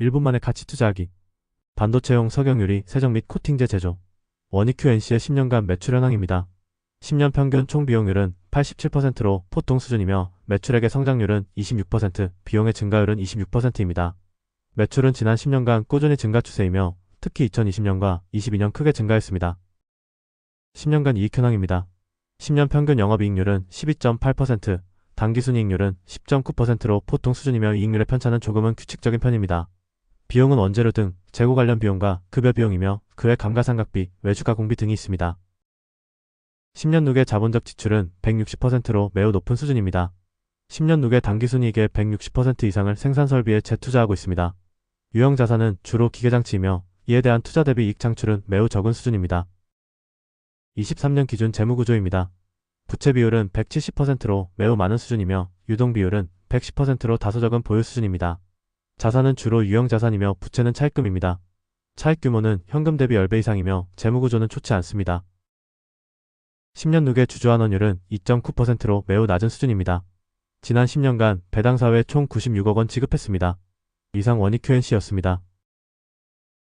1분 만에 가치 투자하기. 반도체용 석영유리 세정 및 코팅제 제조. 원익큐 NC의 10년간 매출 현황입니다. 10년 평균 총 비용률은 87%로 보통 수준이며 매출액의 성장률은 26%, 비용의 증가율은 26%입니다. 매출은 지난 10년간 꾸준히 증가 추세이며 특히 2020년과 22년 크게 증가했습니다. 10년간 이익 현황입니다. 10년 평균 영업이익률은 12.8%, 당기순이익률은 10.9%로 보통 수준이며 이익률의 편차는 조금은 규칙적인 편입니다. 비용은 원재료 등 재고 관련 비용과 급여 비용이며 그외 감가상각비, 외주가 공비 등이 있습니다. 10년 누계 자본적 지출은 160%로 매우 높은 수준입니다. 10년 누계 당기순이익의 160% 이상을 생산 설비에 재투자하고 있습니다. 유형 자산은 주로 기계장치이며 이에 대한 투자 대비 이익 창출은 매우 적은 수준입니다. 23년 기준 재무구조입니다. 부채 비율은 170%로 매우 많은 수준이며 유동 비율은 110%로 다소 적은 보유 수준입니다. 자산은 주로 유형 자산이며 부채는 차입금입니다. 차입 규모는 현금 대비 10배 이상이며 재무구조는 좋지 않습니다. 10년 누계 주주환원율은 2.9%로 매우 낮은 수준입니다. 지난 10년간 배당 사회에 총 96억 원 지급했습니다. 이상 원익 QNC였습니다.